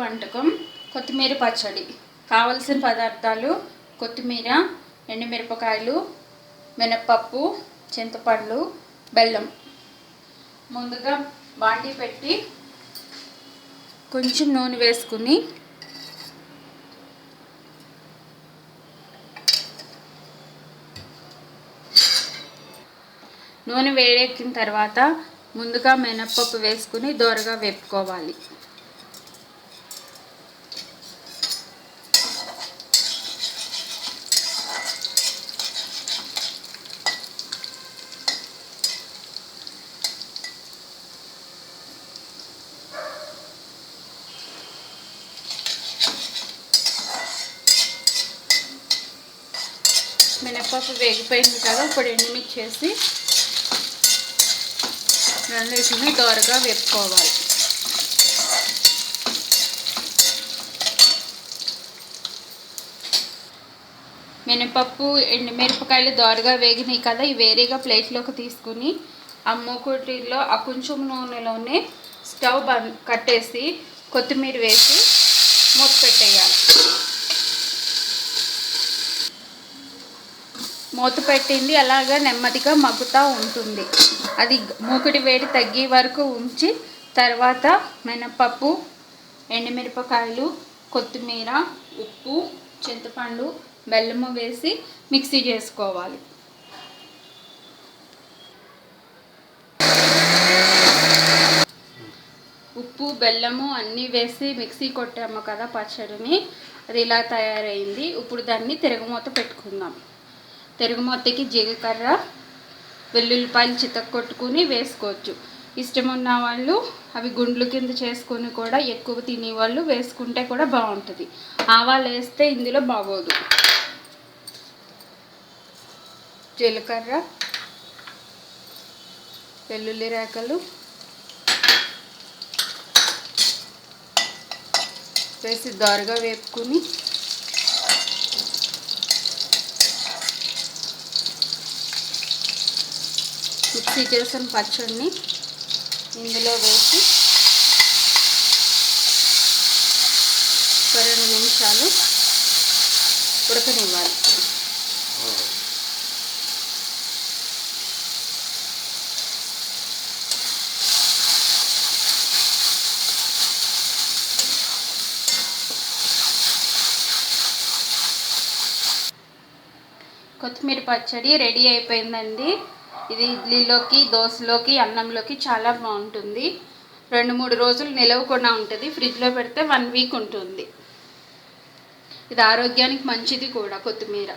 వంటకం కొత్తిమీర పచ్చడి. కావలసిన పదార్థాలు కొత్తిమీర ఎండుమిరపకాయలు మినప్పప్పు చింతపండు బెల్లం. ముందుగా బాండీ పెట్టి కొంచెం నూనె వేసుకుని నూనె వేడెక్కిన తర్వాత ముందుగా మినప్పప్పు వేసుకుని దోరగా వేపుకోవాలి. మినప్పప్పు వేగిపోయింది కదా ఇప్పుడు ఎండుమిర్చి చేసి రెండింటిని దోరగా వేపుకోవాలి. మినపప్పు ఎండుమిరపకాయలు దోరగా వేగినాయి కదా ఇవి వేరేగా ప్లేట్లోకి తీసుకుని ఆ మూకుటిలో ఆ కొంచెం నూనెలోనే స్టవ్ బంద్ కట్టేసి కొత్తిమీర వేసి మూత పెట్టేయాలి. మూత పెట్టింది అలాగా నెమ్మదిగా మగ్గుతూ ఉంటుంది. అది మూకుడి వేడి తగ్గే వరకు ఉంచి తర్వాత మినపప్పు ఎండుమిరపకాయలు కొత్తిమీర ఉప్పు చింతపండు బెల్లము వేసి మిక్సీ చేసుకోవాలి. ఉప్పు బెల్లము అన్నీ వేసి మిక్సీ కొట్టాము కదా పచ్చడిని. అది ఇలా తయారైంది. ఇప్పుడు దాన్ని తిరగమూత పెట్టుకుందాం. తిరగమూతకి జీలకర్ర వెల్లుల్లిపాయలు చితక్కొట్టుకుని వేసుకోవచ్చు. ఇష్టం ఉన్న వాళ్ళు అవి గుండ్లు కింద చేసుకొని కూడా ఎక్కువ తినేవాళ్ళు వేసుకుంటే కూడా బాగుంటుంది. ఆవాలు వేస్తే ఇందులో బాగోదు. జీలకర్ర వెల్లుల్లి రేకలు వేసి దోరగా వేపుకుని మిక్సీ చేసిన పచ్చడిని ఇందులో వేసి ఒక రెండు నిమిషాలు ఉడకనివ్వాలి. కొత్తిమీర పచ్చడి రెడీ అయిపోయిందండి. ఇది ఇడ్లీలోకి దోశలోకి అన్నంలోకి చాలా బాగుంటుంది. రెండు మూడు రోజులు నిలవకుండా ఉంటుంది. ఫ్రిడ్జ్లో పెడితే వన్ వీక్ ఉంటుంది. ఇది ఆరోగ్యానికి మంచిది కూడా కొత్తిమీర.